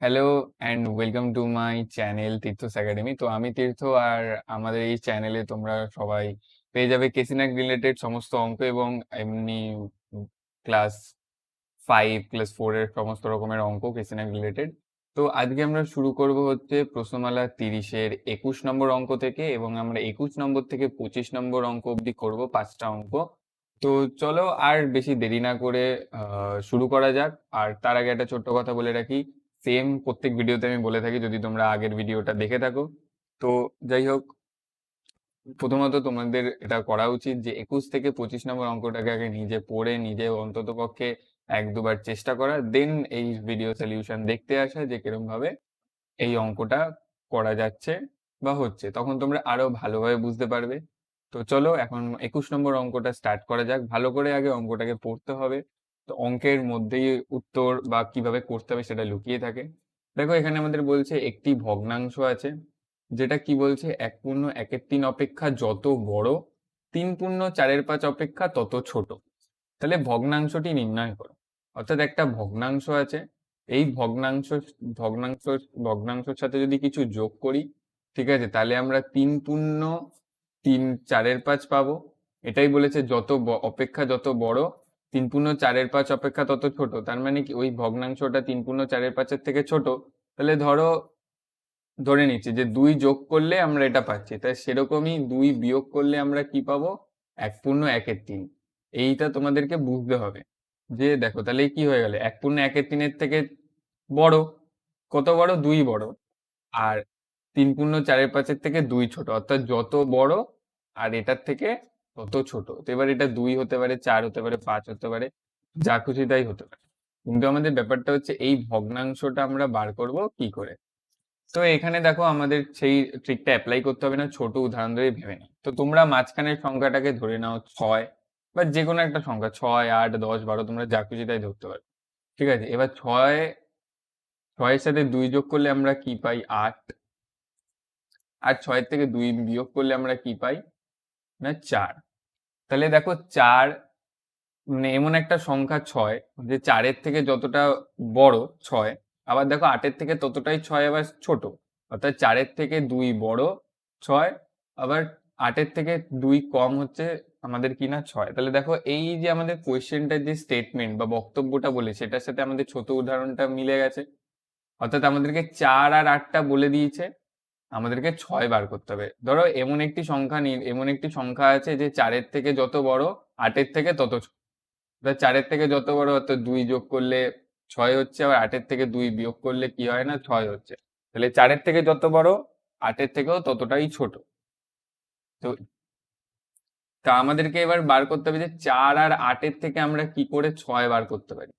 Hello and welcome to my channel Tirtha's academy তো আমি তীর্থ আর আমাদের এই চ্যানেলে তোমরা সবাই পেয়ে যাবে কেসিনাক রিলেটেড সমস্ত অঙ্ক এবং এমনি ক্লাস ফাইভ ক্লাস ফোরের সমস্ত রকমের অঙ্ক কেসিনাক রিলেটেড তো আজকে আমরা শুরু করব হচ্ছে প্রশ্নমালা তিরিশের একুশ নম্বর অঙ্ক থেকে এবং আমরা একুশ নম্বর থেকে পঁচিশ নম্বর অঙ্ক অবধি করব পাঁচটা অঙ্ক। তো চলো আর বেশি দেরি না করে শুরু করা যাক। আর তার আগে একটা ছোট্ট কথা বলে রাখি। সেম প্রত্যেক ভিডিওতে আমি বলে থাকি, যদি তোমরা আগের ভিডিওটা দেখে থাকো। তো যাই হোক, প্রথমত তোমাদের এটা করা উচিত যে, একুশ থেকে পঁচিশ নম্বর অঙ্কটাকে আগে নিজে পড়ে, নিজে অন্তত পক্ষে এক দুবার চেষ্টা করা দেন এই ভিডিও সলিউশন দেখতে আসা যে, কিরম ভাবে এই অঙ্কটা করা যাচ্ছে বা হচ্ছে। তখন তোমরা আরও ভালোভাবে বুঝতে পারবে। তো চলো, এখন একুশ নম্বর অঙ্কটা স্টার্ট করা যাক। ভালো করে আগে অঙ্কটাকে পড়তে হবে। তো অঙ্কের মধ্যেই উত্তর বা কীভাবে করতে হবে সেটা লুকিয়ে থাকে। দেখো, এখানে আমাদের বলছে একটি ভগ্নাংশ আছে, যেটা কি বলছে? এক পূর্ণ একের তিন অপেক্ষা যত বড়, তিন পূর্ণ চারের পাঁচ অপেক্ষা তত ছোট। তাহলে ভগ্নাংশটি নির্ণয় করো। অর্থাৎ একটা ভগ্নাংশ আছে, এই ভগ্নাংশ ভগ্নাংশ, ভগ্নাংশের সাথে যদি কিছু যোগ করি, ঠিক আছে, তাহলে আমরা তিন পূর্ণ তিন চারের পাঁচ পাবো। এটাই বলেছে যত অপেক্ষা যত বড় তিন পূর্ণ চারের পাঁচ অপেক্ষা তত ছোট। তার মানে কি? ওই ভগ্নাংশটা তিন পূর্ণ চারের পাঁচের থেকে ছোট। তাহলে ধরো, ধরে নিচ্ছি যে দুই যোগ করলে আমরা এটা পাচ্ছি। তাই সেরকমই দুই বিয়োগ করলে আমরা কি পাবো? এক পূর্ণ একের তিন। এইটা তোমাদেরকে বুঝতে হবে। যে দেখো, তাহলে কি হয়ে গেল? এক পূর্ণ একের তিনের থেকে বড়। কত বড়? দুই বড়। আর তিন পূর্ণ চারের পাঁচের থেকে দুই ছোট। অর্থাৎ যত বড় আর এটার থেকে তত ছোট? তো এবার এটা দুই, হতে পারে চার, হতে পারে পাঁচ, হতে পারে যা খুশি তাই হতে পারে। কিন্তু আমাদের ব্যাপারটা হচ্ছে এই ভগ্নাংশটা আমরা বার করব কি করে? তো এখানে দেখো আমাদের সেই ট্রিকটা অ্যাপ্লাই করতে হবে না, ছোট উদাহরণ ধরে ভেবে নাও। তো তোমরা মাঝখানের সংখ্যাটাকে ধরে নাও ছয় বা যে কোনো একটা সংখ্যা, ছয়, আট, দশ, বারো, তোমরা যা খুশি তাই ধরতে পারো। ঠিক আছে? এবার ছয়, ছয়ের সাথে দুই যোগ করলে আমরা কি পাই? আট। আর ছয়ের থেকে দুই বিয়োগ করলে আমরা কি পাই? না, চার। তাহলে দেখো চার মানে এমন একটা সংখ্যা ছয় যে চারের থেকে যতটা বড় ছয়, আবার দেখো আটের থেকে ততটাই ছয় আবার ছোট। অর্থাৎ চারের থেকে দুই বড় ছয়, আবার আটের থেকে দুই কম হচ্ছে আমাদের কি না ছয়। তাহলে দেখো এই যে আমাদের কোয়েশ্চেনটার যে স্টেটমেন্ট বা বক্তব্যটা বলে, সেটার সাথে আমাদের ছোট উদাহরণটা মিলে গেছে। অর্থাৎ আমাদেরকে চার আর আটটা বলে দিয়েছে। আমাদেরকে ছয় বার করতে হবে। ধরো এমন একটি সংখ্যা নি এমন একটি সংখ্যা আছে যে চারের থেকে যত বড়, আটের থেকে তত ছোট। চারের থেকে যত বড় অর্থাৎ দুই যোগ করলে ছয় হচ্ছে, আবার আটের থেকে দুই বিয়োগ করলে কি হয় না? ছয় হচ্ছে। তাহলে চারের থেকে যত বড়, আটের থেকেও ততটাই ছোট। তো তা আমাদেরকে এবার বার করতে হবে যে চার আর আটের থেকে আমরা কি করে ছয় বার করতে পারি?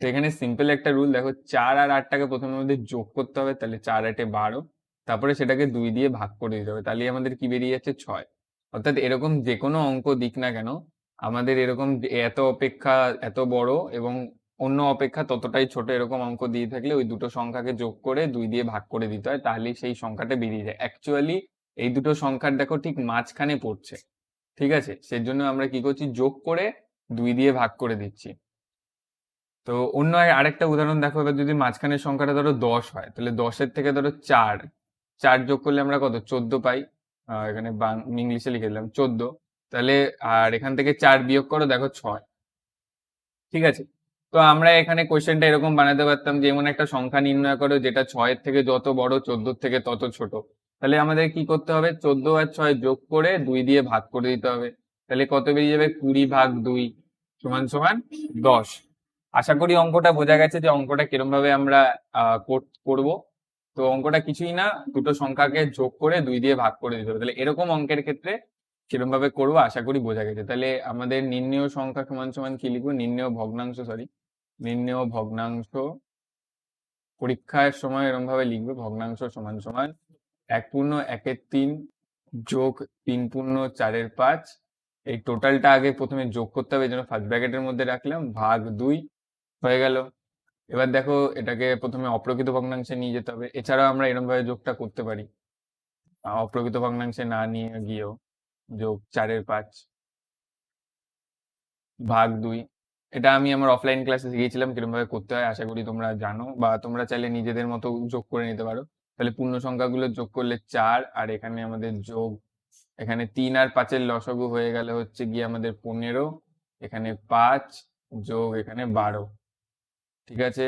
তো এখানে সিম্পল একটা রুল দেখো, চার আর আটটাকে প্রথমে আমাদের যোগ করতে হবে, তাহলে চার আটে বারো। তারপরে সেটাকে দুই দিয়ে ভাগ করে দিতে হবে। তাহলে আমাদের কি বেরিয়ে যাচ্ছে? ছয়। অর্থাৎ এরকম যে কোনো অঙ্ক দিক না কেন, আমাদের এরকম এত অপেক্ষা এত বড় এবং অন্য অপেক্ষা ততটাই ছোট এরকম অঙ্ক দিয়ে থাকলে ওই দুটো সংখ্যাকে যোগ করে দুই দিয়ে ভাগ করে দিতে হয়, তাহলেই সেই সংখ্যাটা বেরিয়ে যায়। অ্যাকচুয়ালি এই দুটো সংখ্যার দেখো ঠিক মাঝখানে পড়ছে। ঠিক আছে? সেজন্য আমরা কি করছি? যোগ করে দুই দিয়ে ভাগ করে দিচ্ছি। তো অন্য আর- আরেকটা উদাহরণ দেখো। এবার যদি মাঝখানের সংখ্যাটা ধরো দশ হয়, তাহলে দশের থেকে ধরো চার। চার যোগ করলে আমরা কত? চোদ্দ পাই। এখানে ইংলিশে লিখে দিলাম চোদ্দ। তাহলে, আর এখান থেকে চার বিয়োগ করো, দেখো ছয়। ঠিক আছে? তো আমরা এখানে কোয়েশ্চেনটা এরকম বানাতে পারতাম যে, এমন একটা সংখ্যা নির্ণয় করো, যেটা ছয়ের থেকে যত বড়, চোদ্দোর থেকে তত ছোট। তাহলে আমাদের কি করতে হবে? চোদ্দ আর ছয় যোগ করে দুই দিয়ে ভাগ করে দিতে হবে। তাহলে কত বেরিয়ে যাবে? কুড়ি ভাগ দুই সমান সমান দশ। আশা করি অঙ্কটা বোঝা গেছে যে, অঙ্কটা কিরম ভাবে আমরা করব। তো অঙ্কটা কিছুই না, দুটো সংখ্যাকে যোগ করে দুই দিয়ে ভাগ করে দিতে হবে। তাহলে এরকম অঙ্কের ক্ষেত্রে কিরম ভাবে করব, আশা করি বোঝা গেছে। তাহলে আমাদের নির্ণেয় সংখ্যা সমান সমান কি লিখব? নির্ণেয় ভগ্নাংশ সরি নির্ণেয় ভগ্নাংশ পরীক্ষার সময় এরকম ভাবে লিখবে, ভগ্নাংশ সমান সমান এক পূর্ণ, একের তিন যোগ তিন পূর্ণ, চারের পাঁচ। এই টোটালটা আগে প্রথমে যোগ করতে হবে, এই জন্য ফার্স্ট ব্র্যাকেটের মধ্যে রাখলাম, ভাগ দুই, হয়ে গেল। এবার দেখো এটাকে প্রথমে অপ্রকৃত ভগ্নাংশে নিয়ে যেতে হবে। এছাড়াও আমরা এরকম ভাবে যোগটা করতে পারি। অপ্রকৃত ভগ্নাংশে না নিয়ে গিয়েও যোগ চারের পাঁচ ভাগ দুই। এটা আমি আমার অফলাইন ক্লাসে শিখিয়েছিলাম কীরকম ভাবে করতে হয়, আশা করি তোমরা জানো বা তোমরা চাইলে নিজেদের মতো যোগ করে নিতে পারো। তাহলে পূর্ণ সংখ্যাগুলো যোগ করলে চার আর এখানে আমাদের যোগ, এখানে তিন আর পাঁচের লসগু হয়ে গেলে হচ্ছে গিয়ে আমাদের পনেরো, এখানে পাঁচ, যোগ এখানে বারো। ঠিক আছে?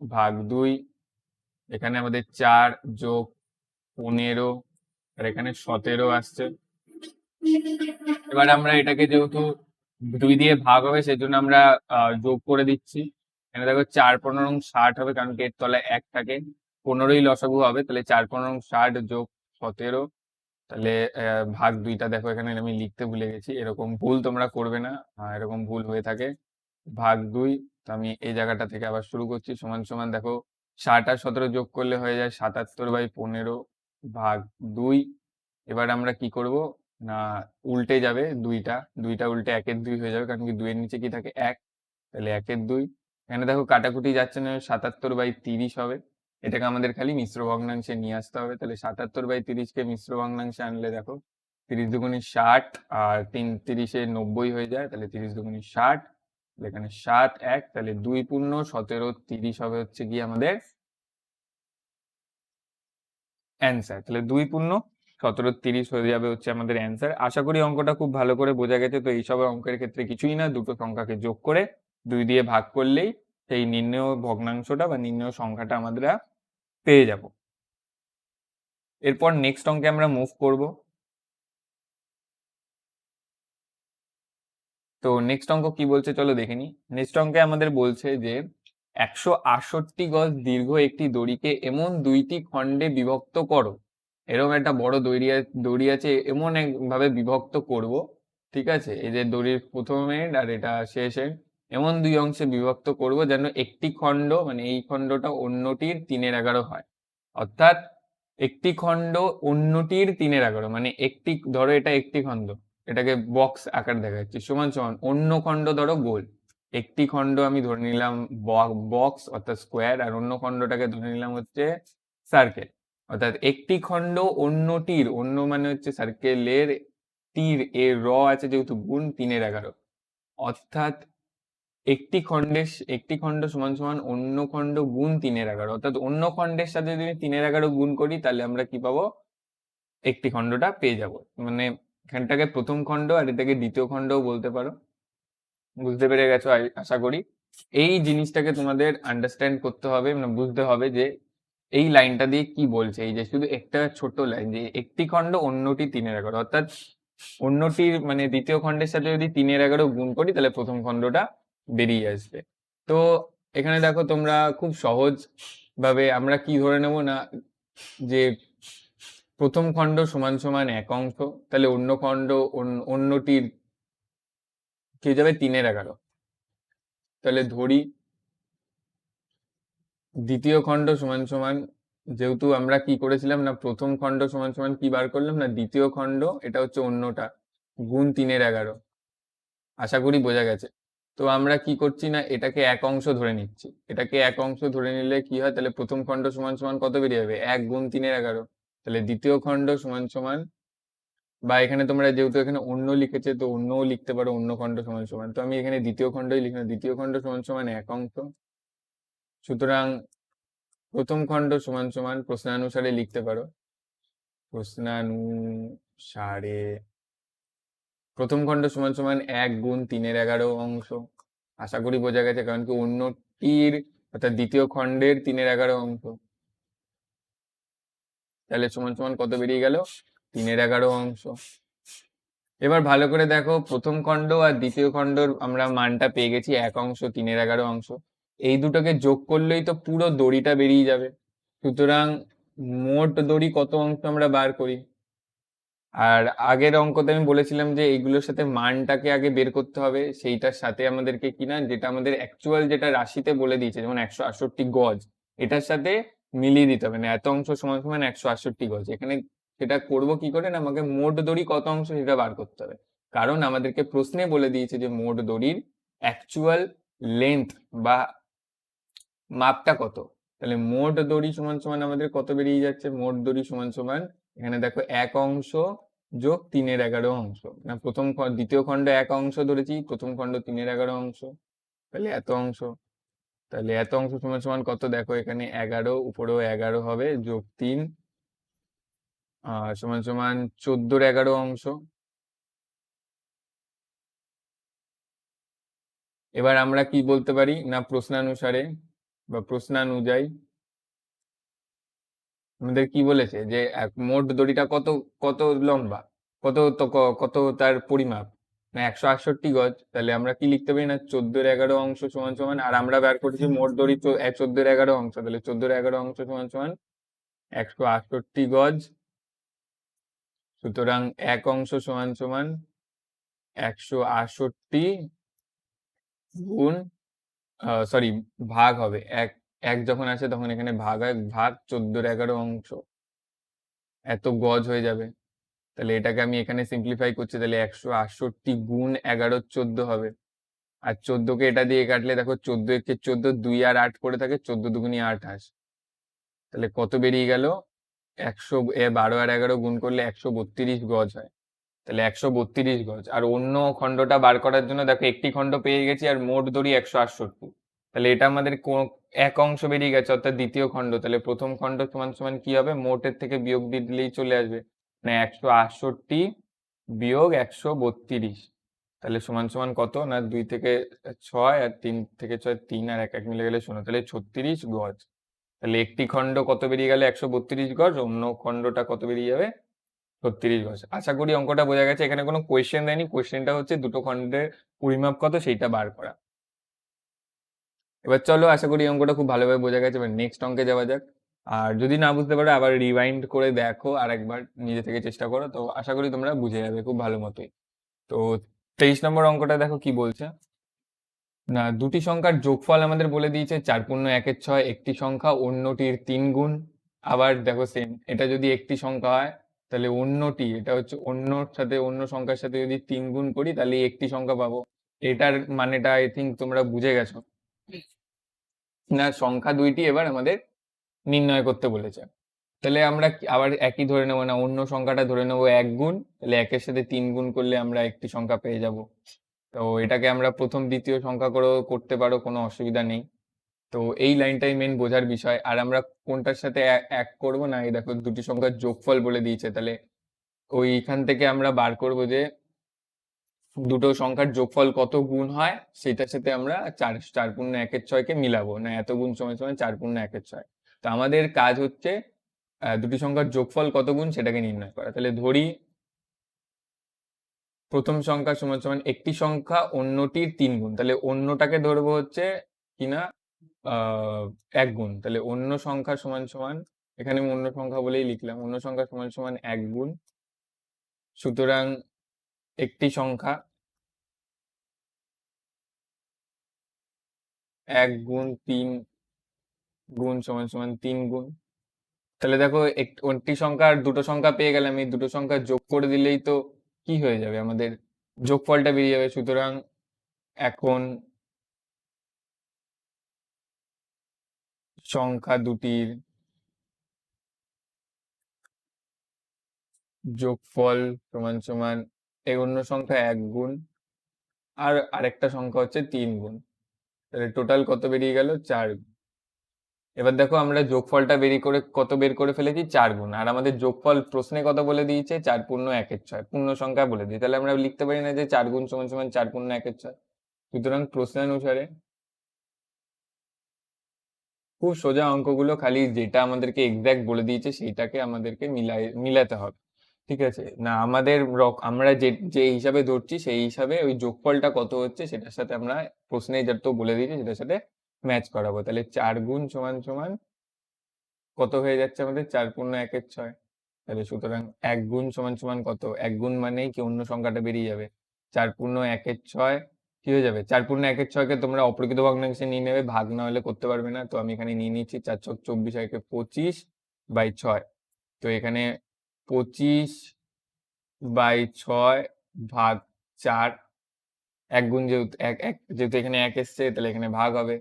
ভাগ দুই, এখানে আমাদের চার যোগ পনেরো, আর এখানে সতেরো আসছে। এবার আমরা এটাকে যেহেতু দুই দিয়ে ভাগ হবে সেই জন্য আমরা যোগ করে দিচ্ছি। এখানে দেখো চার পনেরো ষাট হবে, কারণ এর তলায় এক থাকে। পনেরোই লসাগু হবে, তাহলে চার পনেরো ষাট যোগ সতেরো, তাহলে ভাগ দুইটা দেখো এখানে আমি লিখতে ভুলে গেছি। এরকম ভুল তোমরা করবে না এরকম ভুল হয়ে থাকে। ভাগ দুই তো আমি এই জায়গাটা থেকে আবার শুরু করছি। সমান সমান দেখো, ষাট আর সতেরো যোগ করলে হয়ে যায় সাতাত্তর বাই পনেরো ভাগ দুই। এবার আমরা কি করব? না, উল্টে যাবে দুইটা। দুইটা উল্টে একের দুই হয়ে যাবে, কারণ কি দুইয়ের নিচে কি থাকে? এক। তাহলে একের দুই। এখানে দেখো কাটাকুটি যাচ্ছে না, সাতাত্তর বাই তিরিশ হবে। এটাকে আমাদের খালি মিশ্র ভগ্নাংশে নিয়ে আসতে হবে। তাহলে সাতাত্তর বাই তিরিশকে মিশ্র ভগ্নাংশে আনলে দেখো, তিরিশ দুগুণি ষাট আর তিন তিরিশে নব্বই হয়ে যায়। তাহলে তিরিশ দুগুণি ষাট এখানে সাত, এক, তাহলে দুই পূর্ণ, সতেরো, তিরিশ হবে হচ্ছে কি আমাদের অ্যান্সার তাহলে দুই পূর্ণ, সতেরো, তিরিশ হয়ে যাবে হচ্ছে আমাদের অ্যান্সার আশা করি অঙ্কটা খুব ভালো করে বোঝা গেছে, তো এইসব অঙ্কের ক্ষেত্রে কিছুই না, দুটো সংখ্যাকে যোগ করে দুই দিয়ে ভাগ করলেই সেই নির্ণয় ভগ্নাংশটা বা নির্ণয় সংখ্যাটা আমরা পেয়ে যাব। এরপর নেক্সট অঙ্কে আমরা মুভ করব। তো নেক্সট অঙ্ক কি বলছে চলো দেখে নি নেক্সট অঙ্কে আমাদের বলছে যে, একশো আটষট্টি গজ দীর্ঘ একটি দড়িকে এমন দুইটি খণ্ডে বিভক্ত করো। এরকম একটা বড় দড়ি দড়ি আছে, এমন একভাবে বিভক্ত করব, ঠিক আছে? এই যে দড়ির প্রথম এন্ড আর এটা শেষ এন্ড এমন দুই অংশে বিভক্ত করব যেন একটি খণ্ড মানে এই খণ্ডটা অন্যটির তিনের এগারো হয়। অর্থাৎ একটি খণ্ড অন্যটির তিনের এগারো মানে একটি, ধরো এটা একটি খণ্ড। এটাকে বক্স আকার দেখা যাচ্ছে সমান সমান, অন্য খণ্ড ধরো গোল। একটি খণ্ড আমি ধরে নিলাম বক্স অর্থাৎ স্কোয়ার আর অন্য খণ্ডটাকে ধরে নিলাম হচ্ছে সার্কেল অর্থাৎ একটি খণ্ড অন্যটির অন্য মানে হচ্ছে সার্কেলের তীর এর র আছে যেহেতু গুণ তিনের এগারো। অর্থাৎ একটি খণ্ডের একটি খণ্ড সমান সমান অন্য খণ্ড গুণ তিনের এগারো। অর্থাৎ অন্য খণ্ডের সাথে যদি তিনের এগারো গুণ করি, তাহলে আমরা কি পাবো? একটি খণ্ডটা পেয়ে যাব। মানে এখানটাকে প্রথম খণ্ড আর এটাকে দ্বিতীয় খণ্ডও বলতে পারো। বুঝতে পেরে গেছো আশা করি। এই জিনিসটাকে তোমাদের আন্ডারস্ট্যান্ড করতে হবে মানে বুঝতে হবে যে এই লাইনটা দিয়ে কি বলছে। এই যে শুধু একটা ছোট লাইন, যে একটি খণ্ড অন্যটি তিনের এগারো। অর্থাৎ অন্যটির মানে দ্বিতীয় খণ্ডের সাথে যদি তিনের এগারো গুণ করি, তাহলে প্রথম খণ্ডটা বেরিয়ে আসবে। তো এখানে দেখো তোমরা খুব সহজ ভাবে আমরা কি ধরে নেব না যে প্রথম খণ্ড সমান সমান এক অংশ, তাহলে অন্য খণ্ড অন্য- অন্যটির কি হয়ে যাবে? তিনের এগারো। তাহলে ধরি, দ্বিতীয় খণ্ড সমান সমান, যেহেতু আমরা কি করেছিলাম না, প্রথম খণ্ড সমান সমান কি বার করলাম না, দ্বিতীয় খণ্ড, এটা হচ্ছে অন্যটা, গুণ তিনের এগারো। আশা করি বোঝা গেছে। তো আমরা কি করছি না, এটাকে এক অংশ ধরে নিচ্ছি। এটাকে এক অংশ ধরে নিলে কি হয়? তাহলে প্রথম খণ্ড সমান সমান কত বেরিয়ে যাবে? এক গুণ তিনের এগারো। তাহলে দ্বিতীয় খণ্ড সমান সমান বা এখানে তোমরা যেহেতু এখানে অন্য লিখেছে, তো অন্যও লিখতে পারো, অন্য খণ্ড সমান সমান। তো আমি এখানে দ্বিতীয় খণ্ডই লিখলাম দ্বিতীয় খণ্ড সমান সমান এক অংশ। সুতরাং প্রথম খণ্ড সমান সমান প্রশ্নানুসারে লিখতে পারো। প্রশ্নানুসারে প্রথম খণ্ড সমান সমান এক গুণ তিনের এগারো অংশ। আশা করি বোঝা গেছে, কারণ কি অন্যটির অর্থাৎ দ্বিতীয় খণ্ডের তিনের এগারো অংশ। তাহলে সমান সমান কত বেরিয়ে গেল? তিনের এগারো অংশ। এবার ভালো করে দেখো, প্রথম খণ্ড আর দ্বিতীয় খণ্ডর আমরা মানটা পেয়ে গেছি এক অংশ, তিনের এগারো অংশ। এই দুটোকে যোগ করলেই তো পুরো দড়িটা বেরিয়ে যাবে। সুতরাং মোট দড়ি কত অংশ আমরা বার করি? আর আগের অঙ্কতে আমি বলেছিলাম যে এইগুলোর সাথে মানটাকে আগে বের করতে হবে, সেইটার সাথে আমাদেরকে কিনা যেটা আমাদের অ্যাকচুয়াল যেটা রাশিতে বলে দিয়েছে, যেমন একশো আটষট্টি গজ, এটার সাথে মিলিয়ে দিতে হবে। না এত অংশ সমান সমান একশো আটষট্টি গজ। এখানে সেটা করব কি করে না? আমাকে মোট দড়ি কত অংশ সেটা বার করতে হবে। কারণ আমাদেরকে প্রশ্নে বলে দিয়েছে যে মোট দড়ির অ্যাকচুয়াল লেন্থ বা মাপটা কত? তাহলে মোট দড়ি সমান সমান আমাদের কত বেরিয়ে যাচ্ছে? মোট দড়ি সমান সমান এখানে দেখো এক অংশ যোগ তিনের এগারো অংশ। না, প্রথম দ্বিতীয় খণ্ড এক অংশ ধরেছি, প্রথম খণ্ড তিনের এগারো অংশ। তাহলে এত অংশ। তাহলে এত অংশ সমান সমান কত? দেখো এখানে এগারো, উপরেও এগারো হবে, যোগ তিন। সমান সমান চোদ্দোর এগারো অংশ। এবার আমরা কি বলতে পারি? না প্রশ্নানুসারে বা প্রশ্নানুযায়ী। আমাদের কি বলেছে? যে এক মোট দড়িটা কত কত লম্বা? কত কত তার পরিমাপ? না, একশো আটষট্টি গজ, তাহলে আমরা কি লিখতে পারি? না, চোদ্দোর এগারো অংশ সমান সমান, আর আমরা বের করেছি মোট দড়ি চোদ্দোর এগারো অংশ, তাহলে চোদ্দোর এগারো অংশ সমান সমান একশো আটষট্টি গজ। সুতরাং এক অংশ সমান সমান একশো আটষট্টি গুণ সরি ভাগ হবে। এক এক যখন আসে তখন এখানে ভাগ হয়, ভাগ চোদ্দোর এগারো অংশ। এত গজ হয়ে যাবে। তাহলে এটাকে আমি এখানে সিম্পলিফাই করছি, তাহলে একশো আটষট্টি গুণ এগারো চোদ্দ হবে। আর চোদ্দকে এটা দিয়ে কাটলে দেখো চোদ্দ একে চোদ্দ দুই আর আট করে থাকে, চোদ্দ দুগুনি আট আঠাশ তাহলে কত বেরিয়ে গেল? একশো বারো আর এগারো গুণ করলে একশো বত্রিশ গজ হয়। তাহলে একশো বত্রিশ গজ। আর অন্য খণ্ডটা বার করার জন্য দেখো একটি খণ্ড পেয়ে গেছি আর মোট দড়ি একশো আটষট্টি। তাহলে এটা আমাদের এক অংশ বেরিয়ে গেছে, অর্থাৎ দ্বিতীয় খণ্ড। তাহলে প্রথম খণ্ড সমান সমান কি হবে? মোটের থেকে বিয়োগ দিয়ে দিলেই চলে আসবে। না একশো আটষট্টি বিয়োগ একশো বত্রিশ। তাহলে সমান সমান কত? না দুই থেকে ছয় আর তিন থেকে ছয়, তিন আর এক এক মিলে গেলে শোনো তাহলে ছত্রিশ গজ। তাহলে একটি খণ্ড কত বেরিয়ে গেলে? একশো বত্রিশ গজ। অন্য খণ্ডটা কত বেরিয়ে যাবে? ছত্রিশ গজ। আশা করি অঙ্কটা বোঝা গেছে। এখানে কোনো কোয়েশ্চেন দেয়নি। কোয়েশ্চেনটা হচ্ছে দুটো খণ্ডের পরিমাপ কত? সেইটা বার করা। এবার চলো, আশা করি অঙ্কটা খুব ভালোভাবে বোঝা গেছে। এবার নেক্সট অঙ্কে যাওয়া যাক। আর যদি না বুঝতে পারো আবার রিওয়াইন্ড করে দেখো আর একবার নিজে থেকে চেষ্টা করো। তো আশা করি তোমরা বুঝে যাবে খুব ভালো মতোই। তো তেইশ নম্বর অঙ্কটা দেখো কি বলছে? না দুটি সংখ্যার যোগফল আমাদের বলে দিয়েছে চার পূর্ণ একের ছয় একটি সংখ্যা অন্যটির তিন গুণ। আবার দেখো সেম এটা যদি একটি সংখ্যা হয় তাহলে অন্যটি এটা হচ্ছে অন্যর সাথে অন্য সংখ্যার সাথে যদি তিন গুণ করি তাহলে একটি সংখ্যা পাবো। এটার মানেটা আই থিঙ্ক তোমরা বুঝে গেছো। না সংখ্যা দুইটি এবার আমাদের নির্ণয় করতে বলেছে। তাহলে আমরা আবার একই ধরে নেব না, অন্য সংখ্যাটা ধরে নেব এক গুণ, তাহলে একের সাথে তিন গুণ করলে আমরা একটি সংখ্যা পেয়ে যাব। তো এটাকে আমরা প্রথম দ্বিতীয় সংখ্যা করেও করতে পারো, কোনো অসুবিধা নেই। তো এই লাইনটাই মেন বোঝার বিষয়। আর আমরা কোনটার সাথে এক করব না, এই দেখো দুটি সংখ্যার যোগফল বলে দিয়েছে, তাহলে ওইখান থেকে আমরা বার করব যে দুটো সংখ্যার যোগফল কত গুণ হয়, সেটার সাথে আমরা চার চার পূর্ণ একের ছয়কে মিলাবো। না এত গুণ সময় সময় চার পূর্ণ একের ছয়। তো আমাদের কাজ হচ্ছে দুটি সংখ্যার যোগফল কত গুণ সেটাকে নির্ণয় করা। তাহলে ধরি প্রথম সংখ্যা সমান সমান একটি সংখ্যা, অন্যটির তিন গুণ। তাহলে অন্যটাকে ধরবো হচ্ছে কিনা? এক গুণ। তাহলে অন্য সংখ্যা সমান সমান, এখানে আমি অন্য সংখ্যা বলেই লিখলাম, অন্য সংখ্যা সমান সমান এক গুণ। সুতরাং একটি সংখ্যা এক গুণ তিন গুণ সমান সমান তিন গুণ। তাহলে দেখো একটি সংখ্যা আর দুটো সংখ্যা পেয়ে গেলাম, এই দুটো সংখ্যা যোগ করে দিলেই তো কি হয়ে যাবে? আমাদের যোগফলটা বেরিয়ে যাবে। সুতরাং এখন সংখ্যা দুটির যোগফল সমান সমান এই অন্য সংখ্যা এক গুণ, আর আরেকটা সংখ্যা হচ্ছে তিন গুণ। তাহলে টোটাল কত বেরিয়ে গেল? চার গুণ। এবার দেখো আমরা যোগফলটা বেরিয়ে করে, কত বের করে ফেলেছি? চার গুণ। আর আমাদের যোগফল প্রশ্নে কত বলে দিয়েছে? চার পূর্ণ একের ছয়। পূর্ণ সংখ্যা বলে দিই। তাহলে আমরা লিখতে পারি না যে চার গুণ সমান সমান চার পূর্ণ একের ছয়। সুতরাং প্রশ্নানুসারে খুব সোজা অঙ্কগুলো খালি যেটা আমাদেরকে এক্সাক্ট বলে দিয়েছে, সেইটাকে আমাদেরকে মিলাই, মিলাতে হবে। ঠিক আছে? না, আমাদের রক- আমরা যে যে হিসাবে ধরছি, সেই হিসাবে ওই যোগফলটা কত হচ্ছে, সেটার সাথে আমরা প্রশ্নে যত বলে দিয়েছি, সেটার সাথে ম্যাচ করাবো। তাহলে চার গুণ সমান সমান কত হয়ে যাচ্ছে আমাদের? চার পূর্ণ একের ছয়। তাহলে সুতরাং এক গুণ সমান সমান কত? এক গুণ মানেই কি অন্য সংখ্যাটা বেরিয়ে যাবে? চার পূর্ণ একের ছয় কি হয়ে যাবে? চার পূর্ণ একের ছয়কে তোমরা অপ্রকৃত ভগ্নাংশে নিয়ে নেবে, ভাগ না হলে করতে পারবে না। তো আমি এখানে নিয়ে নিচ্ছি চার ছক চব্বিশ একে পঁচিশ বাই ছয়। তো এখানে পঁচিশ বাই ছয় ভাগ চার, এক গুণ যেহেতু, এক এক, যেহেতু এখানে এক এসছে, তাহলে এখানে ভাগ হবে।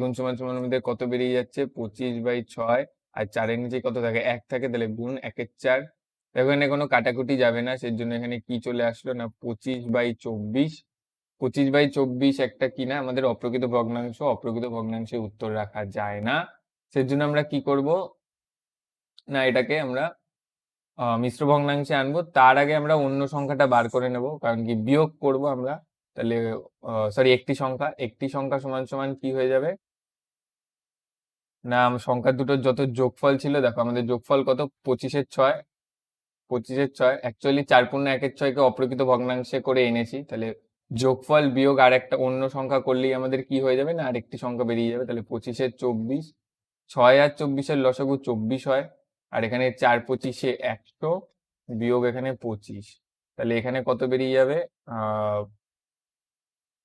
গুণ সমান সমান আমাদের কত বেরিয়ে যাচ্ছে? পঁচিশ বাই ছয়। আর চারের নিচে কত থাকে? এক থাকে, তাহলে গুণ একের চার। এখানে কোনো কাটাকুটি যাবে না সেই জন্য এখানে কি চলে আসলো না? পঁচিশ বাই চব্বিশ। পঁচিশ বাই চব্বিশ একটা কি না? আমাদের অপ্রকৃত ভগ্নাংশ, অপ্রকৃত ভগ্নাংশে উত্তর রাখা যায় না। সেজন্য আমরা কি করব? না, এটাকে আমরা মিশ্র ভগ্নাংশে আনব। তার আগে আমরা অন্য সংখ্যাটা বার করে নেব, কারণ কি বিয়োগ করব আমরা। তাহলে সরি একটি সংখ্যা। একটি সংখ্যা সমান সমান কি হয়ে যাবে? না সংখ্যা দুটোর যত যোগফল ছিল, দেখো আমাদের যোগফল কত? পঁচিশের ছয়। পঁচিশের ছয় অ্যাকচুয়ালি চার পূর্ণ একের ছয়কে অপ্রকৃত ভগ্নাংশে করে এনেছি। তাহলে যোগফল বিয়োগ আর একটা অন্য সংখ্যা করলেই আমাদের কি হয়ে যাবে? না, আরেকটি সংখ্যা বেরিয়ে যাবে। তাহলে পঁচিশের চব্বিশ, ছয় আর চব্বিশের লসগু চব্বিশ হয়। আর এখানে চার পঁচিশে একশো, বিয়োগ এখানে পঁচিশ। তাহলে এখানে কত বেরিয়ে যাবে?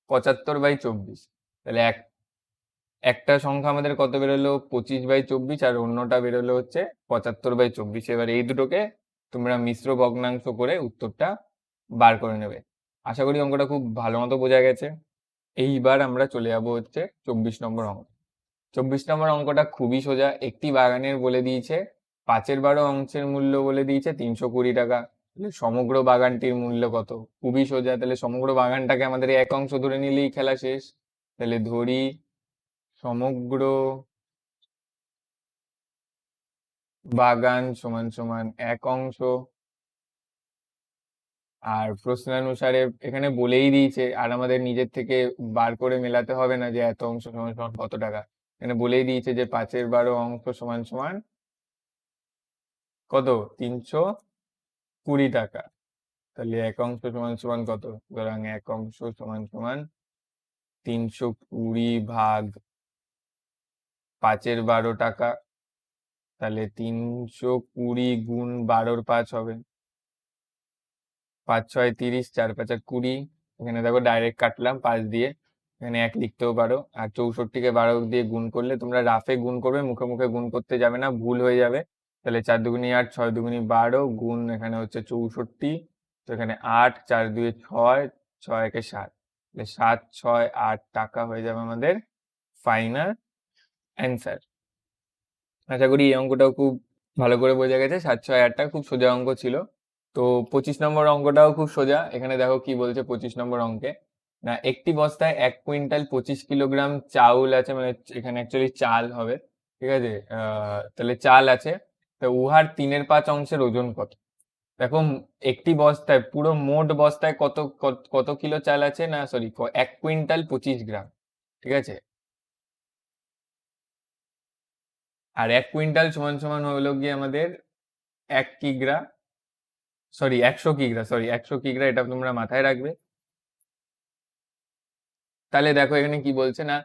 পঁচাত্তর বাই চব্বিশ। তাহলে এক, একটা সংখ্যা আমাদের কত বেরোলো? পঁচিশ বাই চব্বিশ আর অন্যটা বেরোলো হচ্ছে পঁচাত্তর বাই চব্বিশ। এবার এই দুটোকে তোমরা মিশ্র ভগ্নাংশ করে উত্তরটা বার করে নেবে। আশা করি অঙ্কটা খুব ভালো মতো বোঝা গেছে। এইবার আমরা চলে যাব হচ্ছে চব্বিশ নম্বর অঙ্ক। চব্বিশ নম্বর অঙ্কটা খুবই সোজা। একটি বাগানের বলে দিয়েছে, পাঁচের বারো অংশের মূল্য বলে দিয়েছে তিনশো কুড়ি টাকা। সমগ্র বাগানটির মূল্য কত? খুবই সোজা, তাহলে সমগ্র বাগানটাকে আমাদের এক অংশ ধরে নিলেই খেলা শেষ। তাহলে ধরি সমগ্র বাগান সমান সমান এক অংশ। আর প্রশ্নানুসারে এখানে বলেই দিয়েছে, আর আমাদের নিজের থেকে বার করে মেলাতে হবে না যে এত অংশ সমান সমান কত টাকা। এখানে বলেই দিয়েছে যে পাঁচের বারো অংশ সমান সমান কত? তিনশো কুড়ি টাকা। তাহলে এক অংশ সমান সমান কত? সুতরাং এক অংশ সমান সমান তিনশো কুড়ি ভাগ পাঁচের বারো টাকা। তাহলে তিনশো কুড়ি গুণ বারোর পাঁচ হবে। পাঁচ, ছয়, তিরিশ, চার, পাঁচ পাঁচা কুড়ি। এখানে দেখো ডাইরেক্ট কাটলাম পাঁচ দিয়ে। এখানে এক লিখতেও পারো। আর চৌষট্টিকে বারো দিয়ে গুণ করলে তোমরা রাফে গুণ করবে, মুখে মুখে গুণ করতে যাবে না, ভুল হয়ে যাবে। তাহলে চার দুগুনি আট, ছয় দুগুনি বারো গুণ এখানে হচ্ছে চৌষট্টি। তো এখানে আট, চার দুয়ে ছয় ছয় একে সাত। তাহলে সাত, ছয়, আট টাকা হয়ে যাবে আমাদের ফাইনাল অ্যান্সার আশা করি এই অঙ্কটাও খুব ভালো করে বোঝা গেছে। সাত, ছয়, আটটা খুব সোজা অঙ্ক ছিল। তো পঁচিশ নম্বর অঙ্কটাও খুব সোজা। এখানে দেখো কি বলছে পঁচিশ নম্বর অঙ্কে। না, একটি বস্তায় এক কুইন্টাল পঁচিশ কিলোগ্রাম চাউল আছে মানে এখানে অ্যাকচুয়ালি চাল হবে। ঠিক আছে? তাহলে চাল আছে। তো উহার তিনের পাঁচ অংশের ওজন কত? দেখো, একটি বস্তায়, পুরো মোট বস্তায় কত, কত- কিলো চাল আছে না সরি এক কুইন্টাল পঁচিশ গ্রাম, ঠিক আছে? আর এক কুইন্টাল সমান সমান হলো গিয়ে আমাদের এক কিগ্রা সরি একশো কিগ্রা সরি একশো কিগ্রা এটা তোমরা মাথায় রাখবে। তাহলে দেখো এখানে কি বলছে না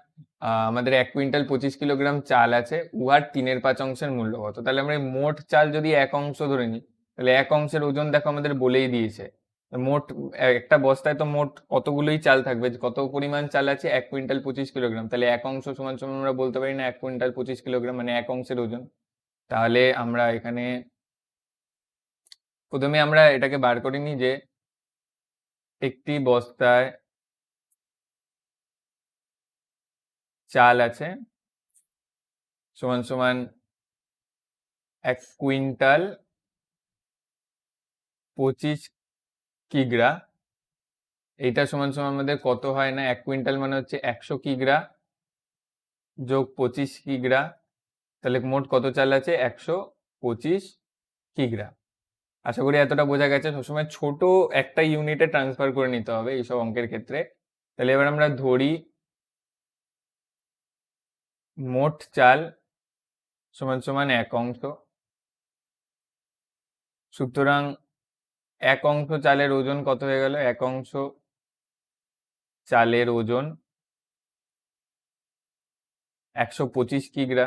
আমাদের এক কুইন্টাল পঁচিশ কিলোগ্রাম চাল আছে, উহার তিনের পাঁচ অংশের মূল্য কত? তাহলে আমরা মোট চাল যদি এক অংশ ধরে নিই, তাহলে এক অংশের ওজন দেখো আমাদের বলেই দিয়েছে। মোট, একটা বস্তায় তো মোট কতগুলোই চাল থাকবে? কত পরিমাণ চাল আছে? এক কুইন্টাল পঁচিশ কিলোগ্রাম। তাহলে এক অংশ সমান সমান আমরা বলতে পারি না এক কুইন্টাল পঁচিশ কিলোগ্রাম মানে এক অংশের ওজন। তাহলে আমরা এখানে, প্রথমে আমরা এটাকে বার করে নিই যে, একটি বস্তায় চাল আছে। সমান সমান এক কুইন্টাল পঁচিশ কিগ্রা। এইটা সমান সমান আমাদের কত হয় না? এক কুইন্টাল মানে হচ্ছে একশো কিগ্রা যোগ পঁচিশ কিগ্রা। তাহলে মোট কত চাল আছে? একশো পঁচিশ কিগ্রা। আশা করি এতটা বোঝা গেছে। সবসময় ছোট একটা ইউনিটে ট্রান্সফার করে নিতে হবে এইসব অঙ্কের ক্ষেত্রে। তাহলে এবার আমরা ধরি মোট চাল সমান সমান এক অংশ। সুতরাং এক অংশ চালের ওজন কত হয়ে গেল? এক অংশ চালের ওজন একশো পঁচিশ কিগ্রা।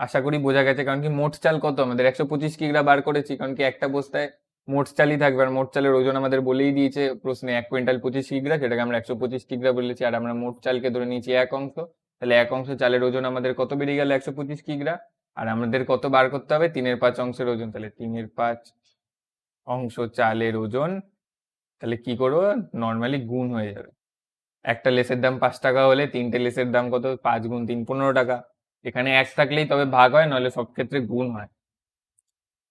আশা করি বোঝা গেছে, কারণ কি মোট চাল কত? আমাদের একশো পঁচিশ কিগ্রা বার করেছি, কারণ কি একটা বস্তায় মোট চালই থাকবে। আর মোট চালের ওজন আমাদের বলেই দিয়েছে প্রশ্নে এক কুইন্টাল পঁচিশ কিগ্রা সেটাকে আমরা একশো পঁচিশ কিগ্রা বলেছি আর আমরা মোট চালকে ধরে নিয়েছি এক অংশ। তাহলে এক অংশ চালের ওজন আমাদের কত বেরিয়ে গেল? একশো পঁচিশ কিগ্রা। আর আমাদের কত বার করতে হবে? তিনের পাঁচ অংশের ওজন। তাহলে তিনের পাঁচ অংশ চালের ওজন, তাহলে কি করব? নর্মালি গুণ হয়ে যাবে। একটা লেসের দাম পাঁচ টাকা হলে তিনটে লেসের দাম কত? পাঁচ গুণ তিন, পনেরো টাকা। এখানে এক থাকলেই তবে ভাগ হয় নাহলে সব ক্ষেত্রে গুণ হয়।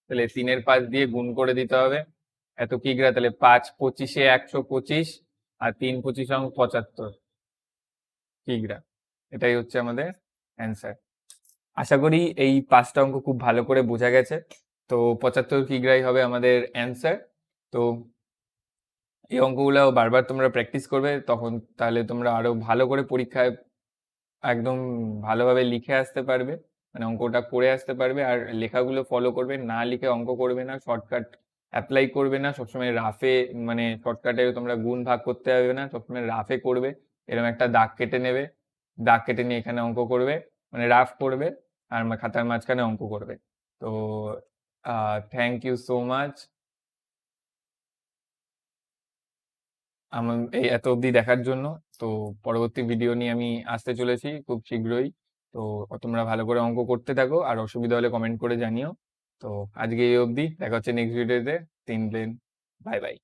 তাহলে তিনের পাঁচ দিয়ে গুণ করে দিতে হবে। এত কিগ্রা তাহলে পাঁচ পঁচিশে একশো পঁচিশ আর তিন পঁচিশ অঙ্ক পঁচাত্তর। কিগ্রা এটাই হচ্ছে আমাদের অ্যান্সার আশা করি এই পাঁচটা অঙ্ক খুব ভালো করে বোঝা গেছে। তো পঁচাত্তর কিগ্রাই হবে আমাদের অ্যান্সার তো এই অঙ্কগুলো বারবার তোমরা প্র্যাকটিস করবে, তখন তাহলে তোমরা আরও ভালো করে পরীক্ষায় একদম ভালোভাবে লিখে আসতে পারবে। মানে অঙ্কটা করে আসতে পারবে। আর লেখাগুলো ফলো করবে, না লিখে অঙ্ক করবে না শর্টকাট অ্যাপ্লাই করবে না। সবসময় রাফে মানে শর্টকাটে তোমরা গুণ ভাগ করতে হবে না। সবসময় রাফে করবে এরকম একটা দাগ কেটে নেবে। দাগ কেটে নিয়ে এখানে অঙ্ক করবে মানে রাফ করবে, আর খাতার মাঝখানে অঙ্ক করবে। তো থ্যাংক ইউ সো মাচ আমার এই এত অবধি দেখার জন্য। তো পরবর্তী ভিডিও নিয়ে আমি আসতে চলেছি খুব শীঘ্রই। তো তোমরা ভালো করে অঙ্ক করতে থাকো। আর অসুবিধা হলে কমেন্ট করে জানিও। তো আজকে এই অবধি। দেখা হচ্ছে নেক্সট ভিডিওতে তিন প্লেন বাই বাই